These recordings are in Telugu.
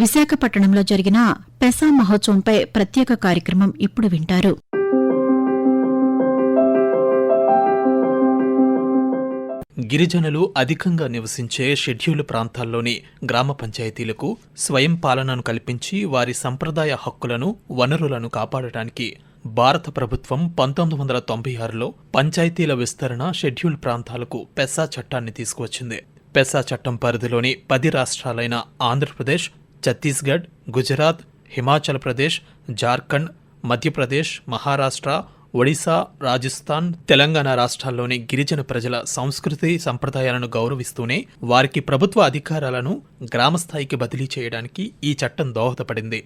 విశాఖపట్నంలో జరిగిన పెసా మహోత్సవంపై ప్రత్యేక కార్యక్రమం ఇప్పుడు వింటారు. గిరిజనులు అధికంగా నివసించే షెడ్యూల్ ప్రాంతాల్లోని గ్రామ పంచాయతీలకు స్వయం పాలనను కల్పించి వారి సంప్రదాయ హక్కులను వనరులను కాపాడటానికి భారత ప్రభుత్వం పంతొమ్మిది వందల తొంభై ఆరులో పంచాయతీల విస్తరణ షెడ్యూల్ ప్రాంతాలకు పెసా చట్టాన్ని తీసుకువచ్చింది. పెసా చట్టం పరిధిలోని పది రాష్ట్రాలైన ఆంధ్రప్రదేశ్ ఛత్తీస్గఢ్ గుజరాత్ హిమాచల్ ప్రదేశ్ జార్ఖండ్ మధ్యప్రదేశ్ మహారాష్ట్ర ఒడిశా రాజస్థాన్ తెలంగాణ రాష్ట్రాల్లోని గిరిజన ప్రజల సంస్కృతి సంప్రదాయాలను గౌరవిస్తూనే వారికి ప్రభుత్వ అధికారాలను గ్రామస్థాయికి బదిలీ చేయడానికి ఈ చట్టం దోహదపడింది.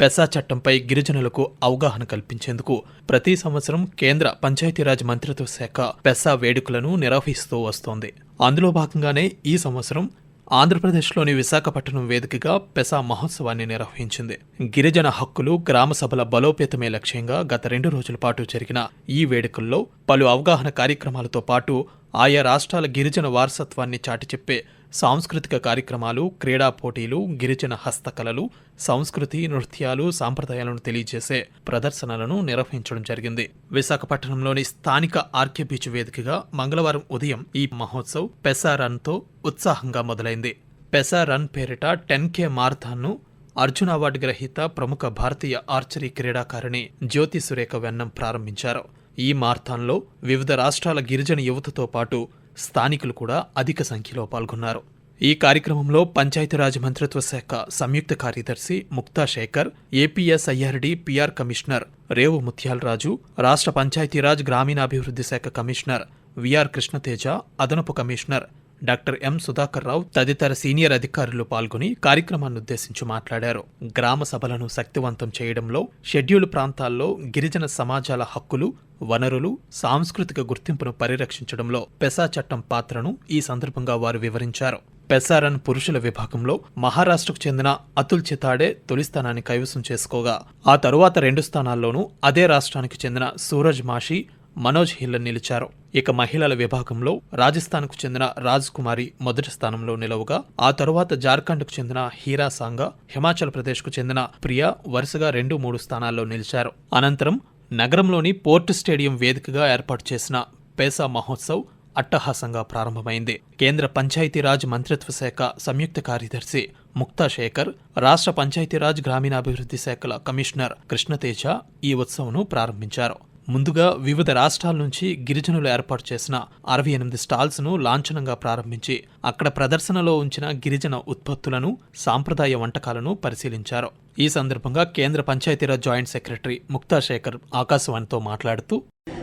పెసా చట్టంపై గిరిజనులకు అవగాహన కల్పించేందుకు ప్రతి సంవత్సరం కేంద్ర పంచాయతీరాజ్ మంత్రిత్వ శాఖ పెసా వేడుకలను నిర్వహిస్తూ వస్తోంది. అందులో భాగంగానే ఈ సంవత్సరం ఆంధ్రప్రదేశ్లోని విశాఖపట్నం వేదికగా పెసా మహోత్సవాన్ని నిర్వహించింది. గిరిజన హక్కులు గ్రామ సభల బలోపేతమే లక్ష్యంగా గత రెండు రోజుల పాటు జరిగిన ఈ వేడుకల్లో పలు అవగాహన కార్యక్రమాలతో పాటు ఆయా రాష్ట్రాల గిరిజన వారసత్వాన్ని చాటి చెప్పే సాంస్కృతిక కార్యక్రమాలు క్రీడా పోటీలు గిరిజన హస్తకళలు సంస్కృతి నృత్యాలు సాంప్రదాయాలను తెలియజేసే ప్రదర్శనలను నిర్వహించడం జరిగింది. విశాఖపట్నంలోని స్థానిక ఆర్కే బీచ్ వేదికగా మంగళవారం ఉదయం ఈ మహోత్సవ్ పెసా రన్తో ఉత్సాహంగా మొదలైంది. పెసా రన్ పేరిట టెన్ కే మారథాన్ను అర్జున్ అవార్డు గ్రహీత ప్రముఖ భారతీయ ఆర్చరీ క్రీడాకారిణి జ్యోతి సురేఖ వెన్నం ప్రారంభించారు. ఈ మార్థాన్లో వివిధ రాష్ట్రాల గిరిజన యువతతో పాటు స్థానికులు కూడా అధిక సంఖ్యలో పాల్గొన్నారు. ఈ కార్యక్రమంలో పంచాయతీరాజ్ మంత్రిత్వ శాఖ సంయుక్త కార్యదర్శి Mukta Shekhar APSIRD PR commissioner Revu Muthyalaraju రాష్ట్ర పంచాయతీరాజ్ గ్రామీణాభివృద్ధి శాఖ కమిషనర్ విఆర్ కృష్ణతేజ అదనపు commissioner doctor M Sudhakar Rao తదితర సీనియర్ అధికారులు పాల్గొని కార్యక్రమాన్ని ఉద్దేశించి మాట్లాడారు. గ్రామ సభలను శక్తివంతం చేయడంలో షెడ్యూల్ ప్రాంతాల్లో గిరిజన సమాజాల హక్కులు వనరులు సాంస్కృతిక గుర్తింపును పరిరక్షించడంలో పెసా చట్టం పాత్రను ఈ సందర్భంగా వారు వివరించారు. పెసారన్ పురుషుల విభాగంలో మహారాష్ట్రకు చెందిన అతుల్ చితాడే తొలి స్థానాన్ని కైవసం చేసుకోగా ఆ తరువాత రెండు స్థానాల్లోనూ అదే రాష్ట్రానికి చెందిన సూరజ్ మాషి మనోజ్ హిల్ల నిలిచారు. ఇక మహిళల విభాగంలో రాజస్థాన్కు చెందిన రాజ్ కుమారి మొదటి స్థానంలో నిలవగా ఆ తరువాత జార్ఖండ్కు చెందిన హీరా సాంగా హిమాచల్ ప్రదేశ్కు చెందిన ప్రియా వరుసగా రెండు మూడు స్థానాల్లో నిలిచారు. అనంతరం నగరంలోని పోర్ట్ స్టేడియం వేదికగా ఏర్పాటు చేసిన పేసా మహోత్సవ్ అట్టహాసంగా ప్రారంభమైంది. కేంద్ర పంచాయతీరాజ్ మంత్రిత్వ శాఖ సంయుక్త కార్యదర్శి ముక్తా శేఖర్ రాష్ట్ర పంచాయతీరాజ్ గ్రామీణాభివృద్ధి శాఖల కమిషనర్ కృష్ణతేజ ఈ ఉత్సవంను ప్రారంభించారు. ముందుగా వివిధ రాష్ట్రాల నుంచి గిరిజనులు ఏర్పాటు చేసిన అరవై ఎనిమిది స్టాల్స్ ను లాంఛనంగా ప్రారంభించి అక్కడ ప్రదర్శనలో ఉంచిన గిరిజన ఉత్పత్తులను సాంప్రదాయ వంటకాలను పరిశీలించారు ఈ సందర్భంగా కేంద్ర పంచాయతీరాజ్ జాయింట్ సెక్రటరీ ముక్తా శేఖర్ ఆకాశవాణితో మాట్లాడుతూ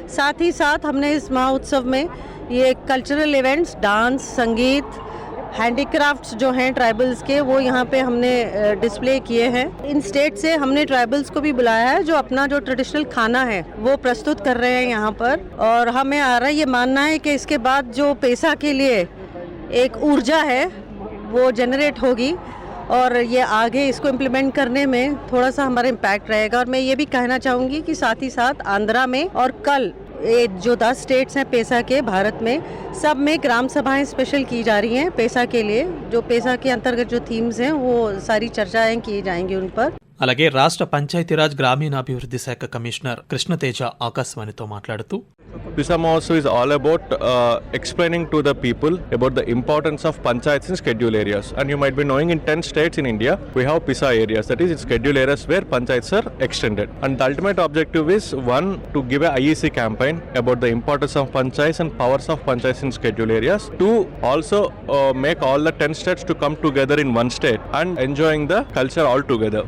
साथ ही साथ हमने इस महोत्सव में ये कल्चरल इवेंट्स डांस संगीत हैंडीक्राफ्ट्स जो हैं ट्राइबल्स के, वो यहाँ पे हमने डिस्प्ले किए हैं। इन स्टेट से हमने ट्राइबल्स को भी बुलाया है, जो अपना जो ट्रेडिशनल खाना है, वो प्रस्तुत कर रहे हैं यहाँ पर। और हमें आ रहा है, ये मानना है कि इसके बाद जो पैसा के लिए एक ऊर्जा है, वो जनरेट होगी। और ये आगे इसको इम्प्लीमेंट करने में थोड़ा सा हमारा इम्पैक्ट रहेगा। और मैं ये भी कहना चाहूँगी कि साथ ही साथ आंध्रा में और कल ये जो दस स्टेट्स हैं पेसा के, भारत में, सब में ग्राम सभाएँ स्पेशल की जा रही हैं पेसा के लिए। जो पेसा के अंतर्गत जो थीम्स हैं, वो सारी चर्चाएँ की जाएँगी उन पर। అలాగే రాష్ట్ర పంచాయతీరాజ్ గ్రామీణాభివృద్ధి శాఖ కమిషనర్ కృష్ణతేజ ఆకాశవాణితో మాట్లాడుతూ Pisa Mahotsav is all about uh, explaining to the people about the importance of panchayats in schedule areas. And you might be knowing in 10 states in India, we have Pisa areas, that is, it's schedule areas where panchayats are extended. And the ultimate objective is one, to give a IEC campaign about the importance of panchayats and powers of panchayats in schedule areas. Two, also uh, make all the 10 states to come together in one state and enjoying the culture all together.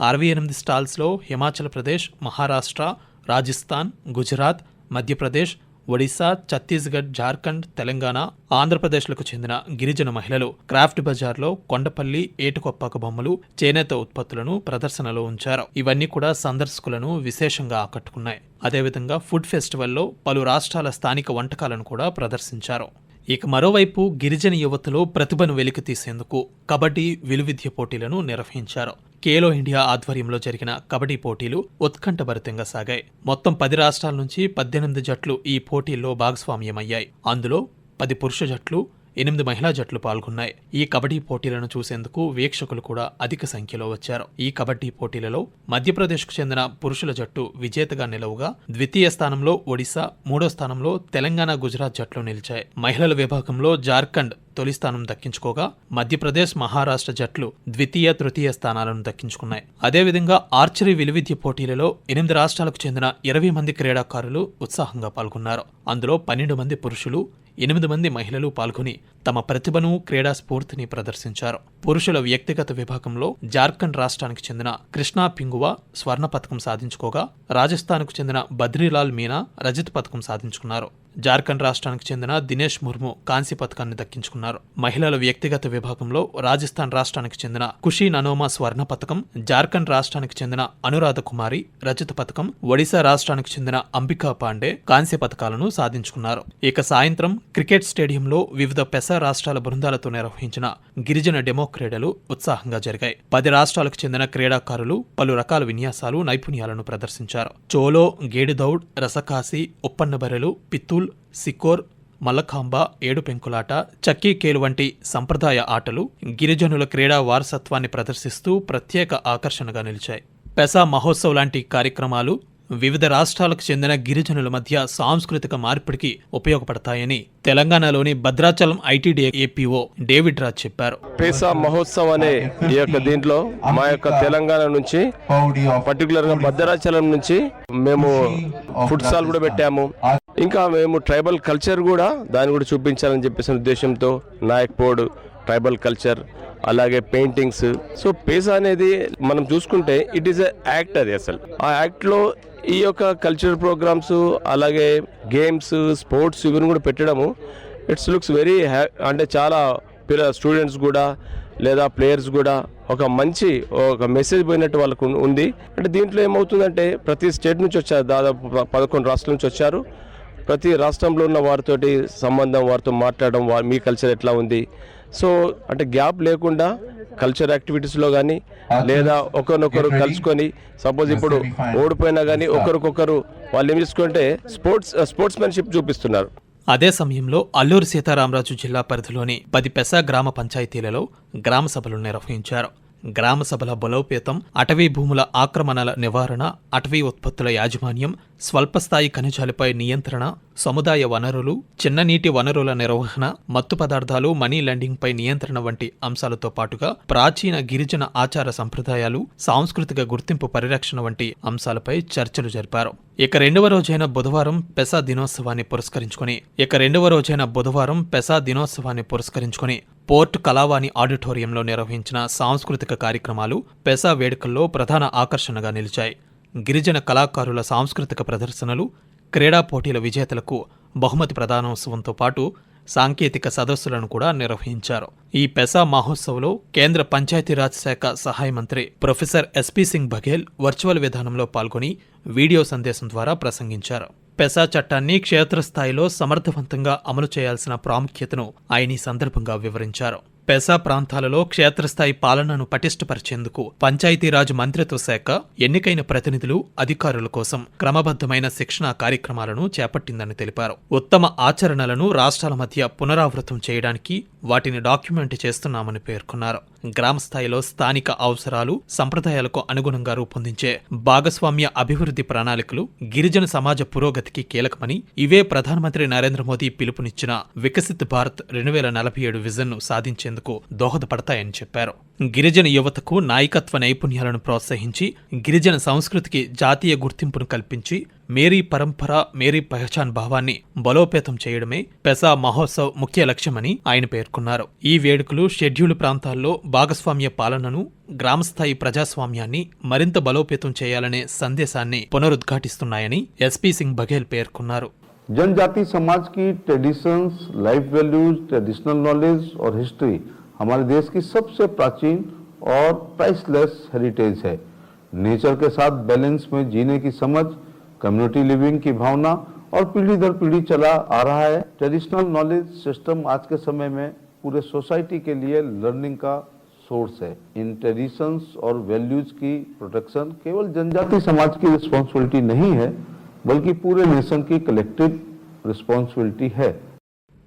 అరవై ఎనిమిది స్టాల్స్లో హిమాచల్ ప్రదేశ్ మహారాష్ట్ర రాజస్థాన్ గుజరాత్ మధ్యప్రదేశ్ ఒడిశా ఛత్తీస్గఢ్ జార్ఖండ్ తెలంగాణ ఆంధ్రప్రదేశ్లకు చెందిన గిరిజన మహిళలు క్రాఫ్ట్ బజార్లో కొండపల్లి ఏటుకొప్పాక బొమ్మలు చేనేత ఉత్పత్తులను ప్రదర్శనలో ఉంచారు. ఇవన్నీ కూడా సందర్శకులను విశేషంగా ఆకట్టుకున్నాయి. అదేవిధంగా ఫుడ్ ఫెస్టివల్లో పలు రాష్ట్రాల స్థానిక వంటకాలను కూడా ప్రదర్శించారు. ఇక మరోవైపు గిరిజన యువతలో ప్రతిభను వెలికితీసేందుకు కబడ్డీ విలువిద్య పోటీలను నిర్వహించారు. కేలో ఇండియా ఆధ్వర్యంలో జరిగిన కబడ్డీ పోటీలు ఉత్కంఠభరితంగా సాగాయి. మొత్తం పది రాష్ట్రాల నుంచి పద్దెనిమిది జట్లు ఈ పోటీల్లో భాగస్వామ్యమయ్యాయి. అందులో పది పురుష జట్లు ఎనిమిది మహిళా జట్లు పాల్గొన్నాయి. ఈ కబడ్డీ పోటీలను చూసేందుకు వీక్షకులు కూడా అధిక సంఖ్యలో వచ్చారు. ఈ కబడ్డీ పోటీలలో మధ్యప్రదేశ్కు చెందిన పురుషుల జట్టు విజేతగా నిలవగా ద్వితీయ స్థానంలో ఒడిశా మూడో స్థానంలో తెలంగాణ గుజరాత్ జట్లు నిలిచాయి. మహిళల విభాగంలో జార్ఖండ్ తొలి స్థానం దక్కించుకోగా మధ్యప్రదేశ్ మహారాష్ట్ర జట్లు ద్వితీయ తృతీయ స్థానాలను దక్కించుకున్నాయి. అదేవిధంగా ఆర్చరీ విలువిద్య పోటీలలో ఎనిమిది రాష్ట్రాలకు చెందిన ఇరవై మంది క్రీడాకారులు ఉత్సాహంగా పాల్గొన్నారు. అందులో పన్నెండు మంది పురుషులు ఎనిమిది మంది మహిళలు పాల్గొని తమ ప్రతిభను క్రీడా స్ఫూర్తిని ప్రదర్శించారు. పురుషుల వ్యక్తిగత విభాగంలో జార్ఖండ్ రాష్ట్రానికి చెందిన కృష్ణా పింగువా స్వర్ణ పథకం సాధించుకోగా రాజస్థాన్కు చెందిన బద్రీలాల్ మీనా రజత్ పథకం సాధించుకున్నారు. జార్ఖండ్ రాష్ట్రానికి చెందిన దినేష్ ముర్ము కాంస్య పథకాన్ని దక్కించుకున్నారు. మహిళల వ్యక్తిగత విభాగంలో రాజస్థాన్ రాష్ట్రానికి చెందిన ఖుషీ ననోమా స్వర్ణ పథకం జార్ఖండ్ రాష్ట్రానికి చెందిన అనురాధ కుమారి రజత పథకం ఒడిశా రాష్ట్రానికి చెందిన అంబికా పాండే కాంస్య పథకాలను సాధించుకున్నారు. ఇక సాయంత్రం క్రికెట్ స్టేడియంలో వివిధ పెస రాష్ట్రాల బృందాలతో నిర్వహించిన గిరిజన డెమో క్రీడలు ఉత్సాహంగా జరిగాయి. పది రాష్ట్రాలకు చెందిన క్రీడాకారులు పలు రకాల విన్యాసాలు నైపుణ్యాలను ప్రదర్శించారు. చోలో గేడుదౌడ్ రసకాసి ఉప్పన్నబెరలు పిత్తూల్ సికోర్ మల్లఖాంబ ఏడు పెంకులాట చక్కీకేలు వంటి సంప్రదాయ ఆటలు గిరిజనుల క్రీడా వారసత్వాన్ని ప్రదర్శిస్తూ ప్రత్యేక ఆకర్షణగా నిలిచాయి. పెసా మహోత్సవ్ లాంటి కార్యక్రమాలు వివిధ రాష్ట్రాలకు చెందిన గిరిజనుల మధ్య సాంస్కృతిక మార్పిడికి ఉపయోగపడతాయని తెలంగాణలోని Bhadrachalam ITD APO David Raj చెప్పారు. పేసా మహోత్సవ్ అనే ఈ యొక్క దీంట్లో మా యొక్క తెలంగాణ నుంచి పర్టికులర్గా భద్రాచలం నుంచి మేము ఫుడ్ స్టాల్ కూడా పెట్టాము. ఇంకా మేము ట్రైబల్ కల్చర్ కూడా దాన్ని కూడా చూపించాలని చెప్పేసి ఉద్దేశంతో నాయక్ ట్రైబల్ కల్చర్ అలాగే పెయింటింగ్స్. సో పేస అనేది మనం చూసుకుంటే ఇట్ ఈస్ యాక్ట్ అది అసలు. ఆ యాక్ట్లో ఈ యొక్క కల్చరల్ ప్రోగ్రామ్స్ అలాగే గేమ్స్ స్పోర్ట్స్ ఇవన్నీ కూడా పెట్టడము ఇట్స్ లుక్స్ వెరీ అంటే చాలా పిల్ల స్టూడెంట్స్ కూడా లేదా ప్లేయర్స్ కూడా ఒక మంచి ఒక మెసేజ్ పోయినట్టు వాళ్ళకు ఉంది. అంటే దీంట్లో ఏమవుతుందంటే ప్రతి స్టేట్ నుంచి వచ్చారు దాదాపు పదకొండు రాష్ట్రాల నుంచి వచ్చారు. ప్రతి రాష్ట్రంలో ఉన్న వారితోటి సంబంధం వారితో మాట్లాడడం వారి మీ కల్చర్ ఎట్లా ఉంది? సో అంటే గ్యాప్ లేకుండా కల్చర్ యాక్టివిటీస్లో కానీ లేదా ఒకరినొకరు కలుసుకొని సపోజ్ ఇప్పుడు ఓడిపోయినా కానీ ఒకరికొకరు వాళ్ళు ఏం చేసుకుంటే స్పోర్ట్స్ స్పోర్ట్స్ మ్యాన్షిప్ చూపిస్తున్నారు. అదే సమయంలో అల్లూరు సీతారామరాజు జిల్లా పరిధిలోని పది పెసా గ్రామ పంచాయతీలలో గ్రామ సభలు నిర్వహించారు. గ్రామ సభల బలోపేతం అటవీ భూముల ఆక్రమణల నివారణ అటవీ ఉత్పత్తుల యాజమాన్యం స్వల్పస్థాయి ఖనిజాలపై నియంత్రణ సముదాయ వనరులు చిన్న నీటి వనరుల నిర్వహణ మత్తు పదార్థాలు మనీ లెండింగ్పై నియంత్రణ వంటి అంశాలతో పాటుగా ప్రాచీన గిరిజన ఆచార సంప్రదాయాలు సాంస్కృతిక గుర్తింపు పరిరక్షణ వంటి అంశాలపై చర్చలు జరిపారు. ఇక రెండవ రోజైన బుధవారం పెసా దినోత్సవాన్ని పురస్కరించుకొని ఇక రెండవ రోజైన బుధవారం పెసా దినోత్సవాన్ని పురస్కరించుకొని పోర్ట్ కళావాణి ఆడిటోరియంలో నిర్వహించిన సాంస్కృతిక కార్యక్రమాలు పెసా వేడుకల్లో ప్రధాన ఆకర్షణగా నిలిచాయి. గిరిజన కళాకారుల సాంస్కృతిక ప్రదర్శనలు క్రీడా పోటీల విజేతలకు బహుమతి ప్రదానోత్సవంతో పాటు సాంకేతిక సదస్సులను కూడా నిర్వహించారు. ఈ పెసా మహోత్సవ్లో కేంద్ర పంచాయతీరాజ్ శాఖ సహాయ మంత్రి professor SP Singh Baghel virtual విధానంలో పాల్గొని వీడియో సందేశం ద్వారా ప్రసంగించారు. పెసా చట్టాన్ని క్షేత్రస్థాయిలో సమర్థవంతంగా అమలు చేయాల్సిన ప్రాముఖ్యతను ఆయన ఈ సందర్భంగా వివరించారు. పెసా ప్రాంతాలలో క్షేత్రస్థాయి పాలనను పటిష్టపరిచేందుకు పంచాయతీరాజ్ మంత్రిత్వ శాఖ ఎన్నికైన ప్రతినిధులు అధికారుల కోసం క్రమబద్ధమైన శిక్షణా కార్యక్రమాలను చేపట్టిందని తెలిపారు. ఉత్తమ ఆచరణలను రాష్ట్రాల మధ్య పునరావృతం చేయడానికి వాటిని డాక్యుమెంట్ చేస్తున్నామని పేర్కొన్నారు. గ్రామ స్థాయిలో స్థానిక అవసరాలు సంప్రదాయాలకు అనుగుణంగా రూపొందించే భాగస్వామ్య అభివృద్ధి ప్రణాళికలు గిరిజన సమాజ పురోగతికి కీలకమని ఇవే ప్రధానమంత్రి నరేంద్ర మోదీ పిలుపునిచ్చిన వికసిత్ భారత్ రెండు వేల నలభై ఏడు విజన్ను సాధించేందుకు దోహదపడతాయని చెప్పారు. గిరిజన యువతకు నాయకత్వ నైపుణ్యాలను ప్రోత్సహించి గిరిజన సంస్కృతికి జాతీయ గుర్తింపును కల్పించి మేరీ పరంపర మేరీ పహచాన్ భావాన్ని బలోపేతం చేయడమే పెసా మహోత్సవ్ ముఖ్య లక్ష్యమని ఆయన పేర్కొన్నారు. ఈ వేడుకలు షెడ్యూల్డ్ ప్రాంతాల్లో భాగస్వామ్య పాలనను గ్రామస్థాయి ప్రజాస్వామ్యాన్ని మరింత బలోపేతం చేయాలనే సందేశాన్ని పునరుద్ఘాటిస్తున్నాయని ఎస్పీ సింగ్ బఘేల్ పేర్కొన్నారు. जनजाति समाज की traditions life values traditional knowledge और हिस्ट्री हमारे देश की सबसे प्राचीन और प्राइसलेस हेरिटेज है। नेचर के साथ बैलेंस में जीने की समझ कम्युनिटी लिविंग की भावना और पीढ़ी दर पीढ़ी चला आ रहा है। ट्रेडिशनल नॉलेज सिस्टम आज के समय में पूरे सोसाइटी के लिए लर्निंग का सोर्स है। इन ट्रेडिशंस और वैल्यूज़ की प्रोटेक्शन केवल जनजाति समाज की रिस्पॉन्सिबिलिटी नहीं है బల్కి పూరే నేషన్కి కలెక్టివ్ రెస్పాన్సిబిలిటీ హై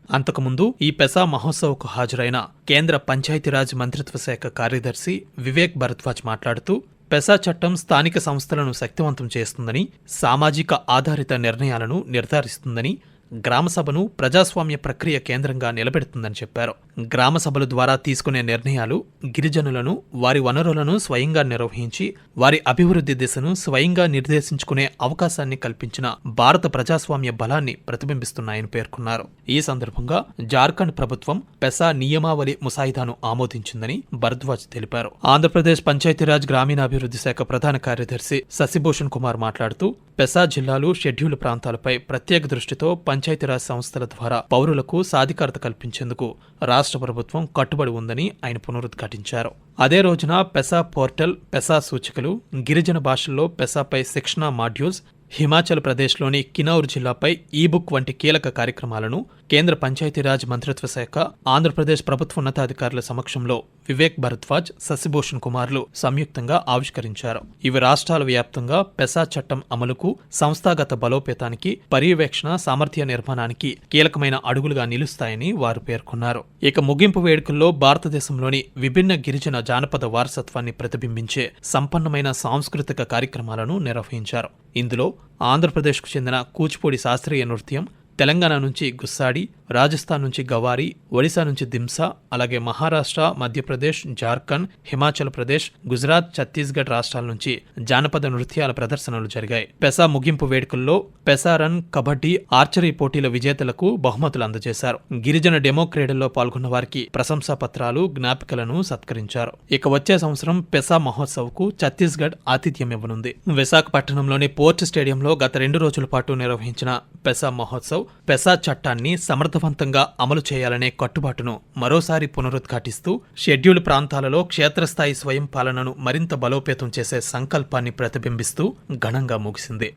అంతకుముందు ఈ పెసా మహోత్సవ్కు హాజరైన కేంద్ర పంచాయతీరాజ్ మంత్రిత్వ శాఖ కార్యదర్శి వివేక్ భరద్వాజ్ మాట్లాడుతూ పెసా చట్టం స్థానిక సంస్థలను శక్తివంతం చేస్తుందని సామాజిక ఆధారిత నిర్ణయాలను నిర్ధారిస్తుందని గ్రామ సభను ప్రజాస్వామ్య ప్రక్రియ కేంద్రంగా నిలబెడుతుందని చెప్పారు. గ్రామ సభల ద్వారా తీసుకునే నిర్ణయాలు గిరిజనులను వారి వనరులను స్వయంగా నిర్వహించి వారి అభివృద్ధి దిశను స్వయంగా నిర్దేశించుకునే అవకాశాన్ని కల్పించిన భారత ప్రజాస్వామ్య బలాన్ని ప్రతిబింబిస్తున్నాయని పేర్కొన్నారు. ఈ సందర్భంగా జార్ఖండ్ ప్రభుత్వం పెసా నియమావళి ముసాయిదాను ఆమోదించిందని భరద్వాజ్ తెలిపారు. ఆంధ్రప్రదేశ్ పంచాయతీరాజ్ గ్రామీణాభివృద్ధి శాఖ ప్రధాన కార్యదర్శి శశిభూషణ్ కుమార్ మాట్లాడుతూ పెసా జిల్లాలు షెడ్యూల్ ప్రాంతాలపై ప్రత్యేక దృష్టితో పంచాయతీరాజ్ సంస్థల ద్వారా పౌరులకు సాధికారత కల్పించేందుకు రాష్ట్ర ప్రభుత్వం కట్టుబడి ఉందని ఆయన పునరుద్ఘాటించారు. అదే రోజున పెసా పోర్టల్ పెసా సూచికలు గిరిజన భాషల్లో పెసాపై శిక్షణ మాడ్యూల్స్ హిమాచల్ ప్రదేశ్లోని కినౌర్ జిల్లాపై ఈ బుక్ వంటి కీలక కార్యక్రమాలను కేంద్ర పంచాయతీరాజ్ మంత్రిత్వ శాఖ ఆంధ్రప్రదేశ్ ప్రభుత్వ ఉన్నతాధికారుల సమక్షంలో వివేక్ భరద్వాజ్ శశిభూషణ్ కుమార్లు సంయుక్తంగా ఆవిష్కరించారు. ఇవి రాష్ట్రాల వ్యాప్తంగా పెసా చట్టం అమలుకు సంస్థాగత బలోపేతానికి పర్యవేక్షణ సామర్థ్య నిర్మాణానికి కీలకమైన అడుగులుగా నిలుస్తాయని వారు పేర్కొన్నారు. ఇక ముగింపు వేడుకల్లో భారతదేశంలోని విభిన్న గిరిజన జానపద వారసత్వాన్ని ప్రతిబింబించే సంపన్నమైన సాంస్కృతిక కార్యక్రమాలను నిర్వహించారు. ఇందులో ఆంధ్రప్రదేశ్కు చెందిన కూచిపూడి శాస్త్రీయ నృత్యం తెలంగాణ నుంచి గుస్సాడి రాజస్థాన్ నుంచి గవారి ఒడిశా నుంచి దింసా అలాగే మహారాష్ట్ర మధ్యప్రదేశ్ జార్ఖండ్ హిమాచల్ ప్రదేశ్ గుజరాత్ ఛత్తీస్గఢ్ రాష్ట్రాల నుంచి జానపద నృత్యాల ప్రదర్శనలు జరిగాయి. పెసా ముగింపు వేడుకల్లో పెసా రన్ కబడ్డీ ఆర్చరీ పోటీల విజేతలకు బహుమతులు అందజేశారు. గిరిజన డెమో క్రీడల్లో పాల్గొన్న వారికి ప్రశంసా పత్రాలు జ్ఞాపికలను సత్కరించారు. ఇక వచ్చే సంవత్సరం పెసా మహోత్సవ్కు ఛత్తీస్గఢ్ ఆతిథ్యం ఇవ్వనుంది. విశాఖపట్నంలోని పోర్ట్ స్టేడియంలో గత రెండు రోజుల పాటు నిర్వహించిన పెసా మహోత్సవ్ పెసా చట్టాన్ని సమర్థవంతంగా అమలు చేయాలనే కట్టుబాటును మరోసారి పునరుద్ఘాటిస్తూ షెడ్యూల్ ప్రాంతాలలో క్షేత్రస్థాయి స్వయం పాలనను మరింత బలోపేతం చేసే సంకల్పాన్ని ప్రతిబింబిస్తూ ఘనంగా ముగిసింది.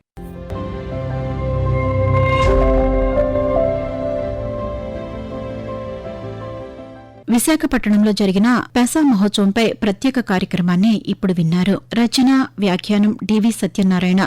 విశాఖపట్నంలో జరిగిన పెసా మహోత్సవంపై ప్రత్యేక కార్యక్రమాన్ని ఇప్పుడు విన్నారు రచన వ్యాఖ్యానం డివి సత్యనారాయణ.